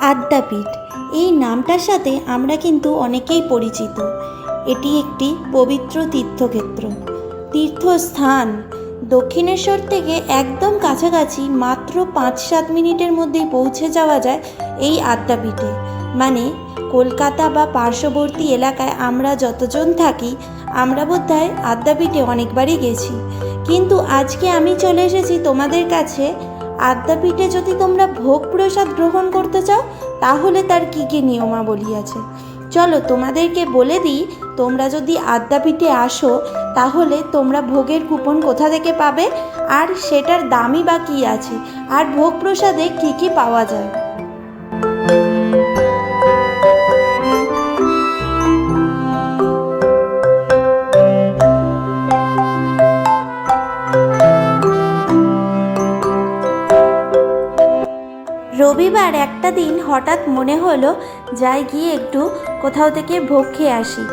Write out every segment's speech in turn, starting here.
আদ্যাপীঠ এই নামটার সাথে আমরা কিন্তু অনেকেই পরিচিত। এটি একটি পবিত্র তীর্থক্ষেত্র। তীর্থস্থান। দক্ষিণেশ্বর থেকে একদম কাছাকাছি মাত্র পাঁচ সাত মিনিটের মধ্যেই পৌঁছে যাওয়া যায় এই আদ্যাপীঠে মানে কলকাতা বা পার্শ্ববর্তী এলাকায় আমরা যতজন থাকি, আমরা বোধহয় আদ্যাপীঠে অনেকবারই গেছি। কিন্তু আজকে আমি চলে এসেছি তোমাদের কাছে আদ্যাপীঠে যদি তোমরা ভোগ প্রসাদ গ্রহণ করতে চাও, তাহলে তার কী কী নিয়মাবলী আছে? চলো তোমাদেরকে বলে দিই, তোমরা যদি আদ্যাপীঠে আসো, তাহলে তোমরা ভোগের কুপন কোথা থেকে পাবে? আর সেটার দামই বা কী আছে? আর ভোগ প্রসাদে কী কী পাওয়া যায়? রবিবার একটা দিন হঠাৎ মনে হলো যাই গিয়ে একটু কোথাও থেকে ভোগ খেয়ে আসি।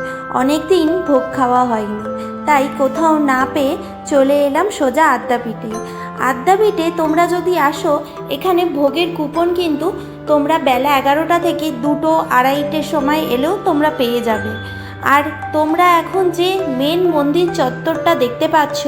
অনেক দিন ভোগ খাওয়া হয়নি। তাই কোথাও না পেয়ে চলে এলাম সোজা আদ্যাপীঠে। আদ্যাপীঠে তোমরা যদি আসো, এখানে ভোগের কুপন কিন্তু তোমরা বেলা এগারোটা থেকে দুটো আড়াইটের সময় এলেও তোমরা পেয়ে যাবে। আর তোমরা এখন যে মেন মন্দির চত্বরটা দেখতে পাচ্ছ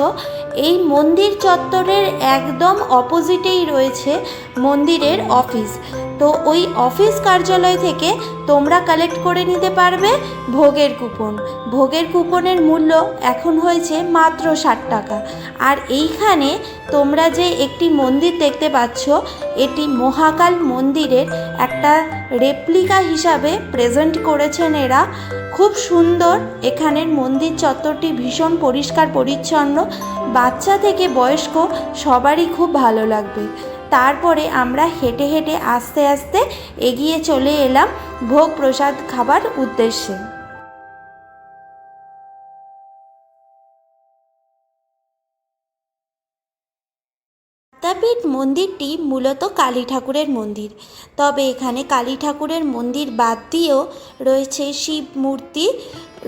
এই মন্দির চত্বরের একদম অপোজিটেই রয়েছে মন্দিরের অফিস তো ওই অফিস কার্যালয় থেকে তোমরা কালেক্ট করে নিতে পারবে ভোগের কুপন ভোগের কুপনের মূল্য এখন হয়েছে মাত্র ষাট টাকা। আর এইখানে তোমরা যে একটি মন্দির দেখতে পাচ্ছ, এটি মহাকাল মন্দিরের একটা রেপ্লিকা হিসাবে প্রেজেন্ট করেছেন এরা। খুব সুন্দর এখানের মন্দির চত্বরটি ভীষণ পরিষ্কার পরিচ্ছন্ন। বাচ্চা থেকে বয়স্ক সবারই খুব ভালো লাগবে। তারপরে আমরা হেঁটে হেঁটে আস্তে আস্তে এগিয়ে চলে এলাম ভোগ প্রসাদ খাবার উদ্দেশ্যে। আদ্যাপীঠ মন্দিরটি মূলত কালী ঠাকুরের মন্দির। তবে এখানে কালী ঠাকুরের মন্দির বাদ দিয়েও রয়েছে শিব মূর্তি,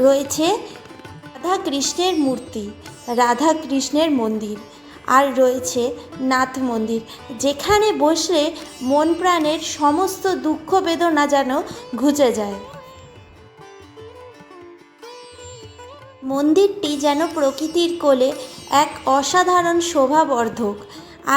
রয়েছে রাধা কৃষ্ণের মূর্তি রাধা কৃষ্ণের মন্দির। আর রয়েছে নাথ মন্দির। যেখানে বসলে মন প্রাণের সমস্ত দুঃখ বেদনা যেন ঘুচে যায়। মন্দিরটি যেন প্রকৃতির কোলে এক অসাধারণ শোভাবর্ধক।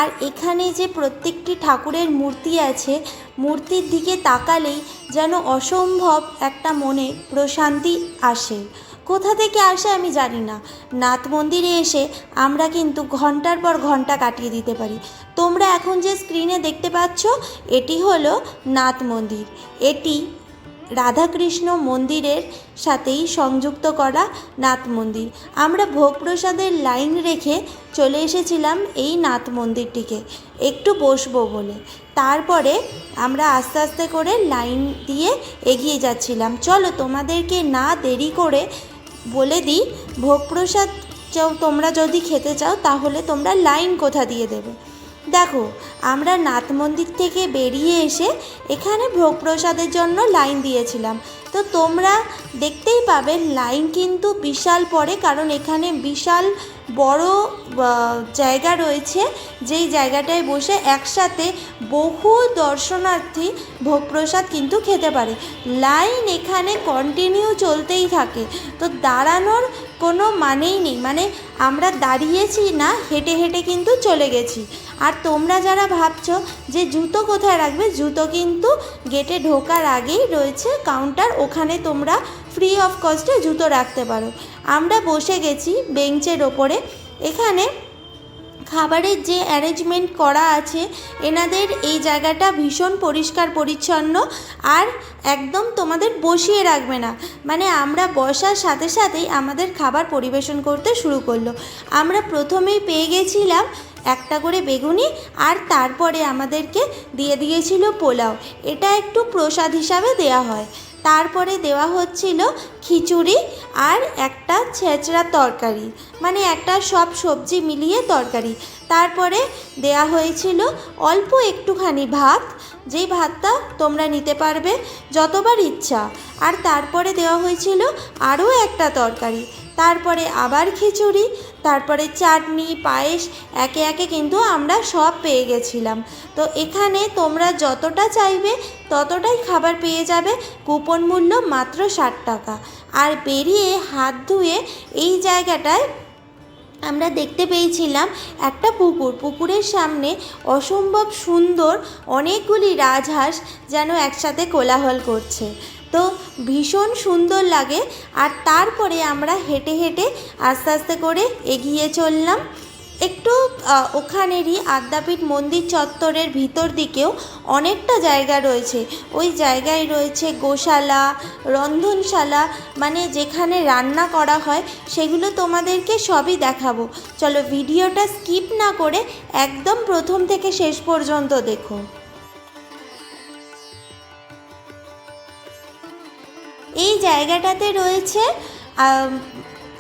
আর এখানে যে প্রত্যেকটি ঠাকুরের মূর্তি আছে, মূর্তির দিকে তাকালেই যেন অসম্ভব একটা মনে প্রশান্তি আসে। কোথা থেকে আসে আমি জানি না। নাথ মন্দিরে এসে আমরা কিন্তু ঘণ্টার পর ঘণ্টা কাটিয়ে দিতে পারি। তোমরা এখন যে স্ক্রিনে দেখতে পাচ্ছ, এটি হলো নাথ মন্দির। এটি রাধাকৃষ্ণ মন্দিরের সাথেই সংযুক্ত করা নাথ মন্দির। আমরা ভোগ প্রসাদের লাইন রেখে চলে এসেছিলাম এই নাথ মন্দিরটিকে। একটু বসবো বলে। তারপরে আমরা আস্তে আস্তে করে লাইন দিয়ে এগিয়ে যাচ্ছিলাম। চলো তোমাদেরকে না দেরি করে বলে দিই ভোগ প্রসাদ তোমরা যদি খেতে চাও তাহলে তোমরা লাইন কোথা দিয়ে দেবে? দেখো, আমরা নাথ মন্দির থেকে বেরিয়ে এসে এখানে ভোগ প্রসাদের জন্য লাইন দিয়েছিলাম। তো তোমরা দেখতেই পাবে, লাইন কিন্তু বিশাল পড়ে কারণ এখানে বিশাল বড় জায়গা রয়েছে। যেই জায়গাটায় বসে একসাথে বহু দর্শনার্থী ভোগ প্রসাদ কিন্তু খেতে পারে। লাইন এখানে কন্টিনিউ চলতেই থাকে। তো দাঁড়ানোর কোনো মানেই নেই। মানে আমরা দাঁড়িয়েছি না, হেঁটে হেঁটে কিন্তু চলে গেছি। আর তোমরা যারা ভাবছ যে জুতো কোথায় রাখবে, জুতো কিন্তু গেটে ঢোকার আগেই রয়েছে কাউন্টার, ওখানে তোমরা ফ্রি অফ কস্টে জুতো রাখতে পারো। আমরা বসে গেছি বেঞ্চের ওপরে। এখানে খাবারের যে অ্যারেঞ্জমেন্ট করা আছে, এনাদের এই জায়গাটা ভীষণ পরিষ্কার, পরিচ্ছন্ন আর একদম তোমাদের বসিয়ে রাখবে না। মানে আমরা বসার সাথে সাথেই আমাদের খাবার পরিবেশন করতে শুরু করল। আমরা প্রথমেই পেয়ে গেছিলাম একটা করে বেগুনি আর তারপরে আমাদেরকে দিয়ে দিয়েছিল পোলাও। এটা একটু প্রসাদ হিসাবে দেয়া হয়। তারপরে দেওয়া হচ্ছিল খিচুড়ি আর একটা ছেঁচড়া তরকারি। মানে একটা সব সবজি মিলিয়ে তরকারি। তারপরে দেয়া হয়েছিল অল্প একটুখানি ভাত। যেই ভাতটা তোমরা নিতে পারবে যতবার ইচ্ছা। আর তারপরে দেওয়া হয়েছিল আরও একটা তরকারি। তারপরে আবার খিচুড়ি, তারপরে চাটনি, পায়েস, একে একে কিন্তু আমরা সব পেয়ে গেছিলাম। তো এখানে তোমরা যতটা চাইবে ততটাই খাবার পেয়ে যাবে, কুপন মূল্য মাত্র ষাট টাকা। আর বেরিয়ে হাত ধুয়ে এই জায়গাটায় আমরা দেখতে পেয়েছিলাম একটা পুকুর। পুকুরের সামনে অসম্ভব সুন্দর অনেকগুলি রাজহাঁস যেন একসাথে কোলাহল করছে। তো ভীষণ সুন্দর লাগে। আর তারপরে আমরা হেঁটে হেঁটে আস্তে আস্তে করে এগিয়ে চললাম। একটু ওখানেরই আদ্যাপীঠ মন্দির চত্বরের ভিতর দিকেও অনেকটা জায়গা রয়েছে। ওই জায়গায় রয়েছে গোশালা, রন্ধনশালা মানে যেখানে রান্না করা হয় সেগুলো তোমাদেরকে সবই দেখাবো। চলো ভিডিওটা স্কিপ না করে একদম প্রথম থেকে শেষ পর্যন্ত দেখো। এই জায়গাটাতে রয়েছে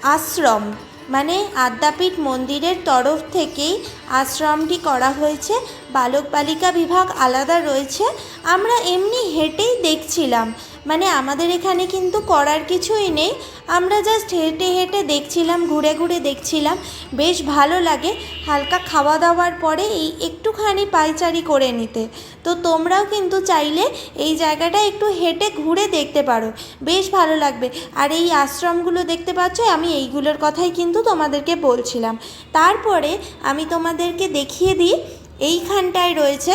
আশ্রম মানে আদ্যাপীঠ মন্দিরের তরফ থেকেই আশ্রমটি করা হয়েছে। বালক বালিকা বিভাগ আলাদা রয়েছে। আমরা এমনি হেঁটেই দেখছিলাম। মানে আমাদের এখানে কিন্তু করার কিছুই নেই। আমরা জাস্ট হেঁটে হেঁটে দেখছিলাম, ঘুরে ঘুরে দেখছিলাম। বেশ ভালো লাগে হালকা খাওয়া দাওয়ার পরে এই একটুখানি পাইচারি করে নিতে। তো তোমরাও কিন্তু চাইলে এই জায়গাটা একটু হেঁটে ঘুরে দেখতে পারো। বেশ ভালো লাগবে। আর এই আশ্রমগুলো দেখতে পাচ্ছ, আমি এইগুলোর কথাই কিন্তু তোমাদেরকে বলছিলাম। তারপরে আমি তোমাদেরকে দেখিয়ে দিই। এইখানটায় রয়েছে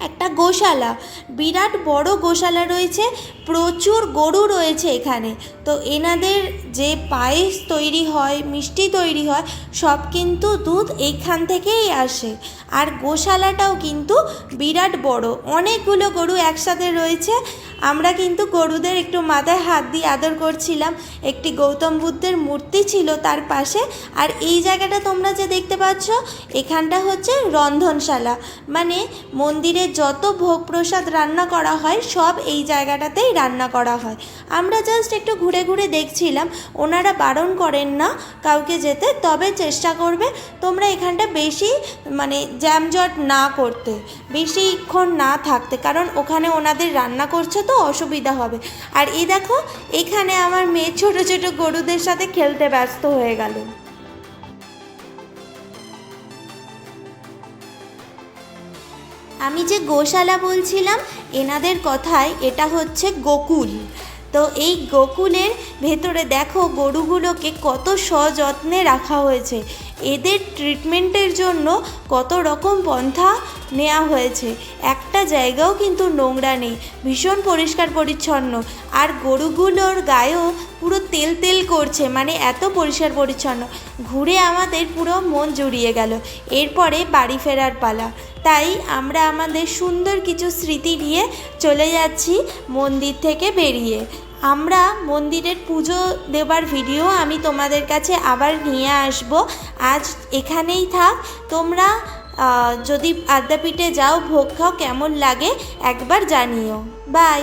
একটা গোশালা। বিরাট বড় গোশালা রয়েছে, প্রচুর গরু রয়েছে এখানে। তো এনাদের যে পায়েস তৈরি হয়, মিষ্টি তৈরি হয়, সব কিন্তু দুধ এইখান থেকেই আসে। আর গোশালাটাও কিন্তু বিরাট বড়। অনেকগুলো গরু একসাথে রয়েছে। আমরা কিন্তু গরুদের একটু মাথায় হাত দিয়ে আদর করছিলাম। একটি গৌতম বুদ্ধের মূর্তি ছিল তার পাশে। আর এই জায়গাটা তোমরা যে দেখতে পাচ্ছ, এখানটা হচ্ছে রন্ধনশালা। মানে মন্দিরে যত ভোগ প্রসাদ রান্না করা হয়, সব এই জায়গাটাতেই রান্না করা হয়। আমরা জাস্ট একটু ঘুরে ঘুরে দেখছিলাম, ওনারা বারণ করেন না কাউকে যেতে, তবে চেষ্টা করবে তোমরা এখানটা বেশি মানে জ্যামজট না করতে, বেশিক্ষণ না থাকতে, কারণ ওখানে ওনাদের রান্না করছে তো অসুবিধা হবে। আর এই দেখো, এখানে আমার মেয়ে ছোট ছোট গরুদের সাথে খেলতে ব্যস্ত হয়ে গেল। আমি যে গোশালা বলছিলাম, এনাদের কথায় এটা হচ্ছে গোকুল। তো এই গোকুলের ভেতরে দেখো গরুগুলোকে কত সযত্নে রাখা হয়েছে। এদের ট্রিটমেন্টের জন্য কত রকম পন্থা নেওয়া হয়েছে? একটা জায়গাও কিন্তু নোংরা নেই, ভীষণ পরিষ্কার পরিচ্ছন্ন। আর গরুগুলোর গায়েও পুরো তেল তেল করছে মানে এত পরিষ্কার পরিচ্ছন্ন। ঘুরে আমাদের পুরো মন জুড়িয়ে গেল, এরপরে বাড়ি ফেরার পালা। তাই আমরা আমাদের সুন্দর কিছু স্মৃতি নিয়ে চলে যাচ্ছি মন্দির থেকে বেরিয়ে। আমরা মন্দিরের পুজো দেবার ভিডিও আমি তোমাদের কাছে আবার নিয়ে আসব। আজ এখানেই থাক। তোমরা যদি আদ্যাপীঠে যাও, ভোগ খাও, কেমন লাগে একবার জানিও। বাই।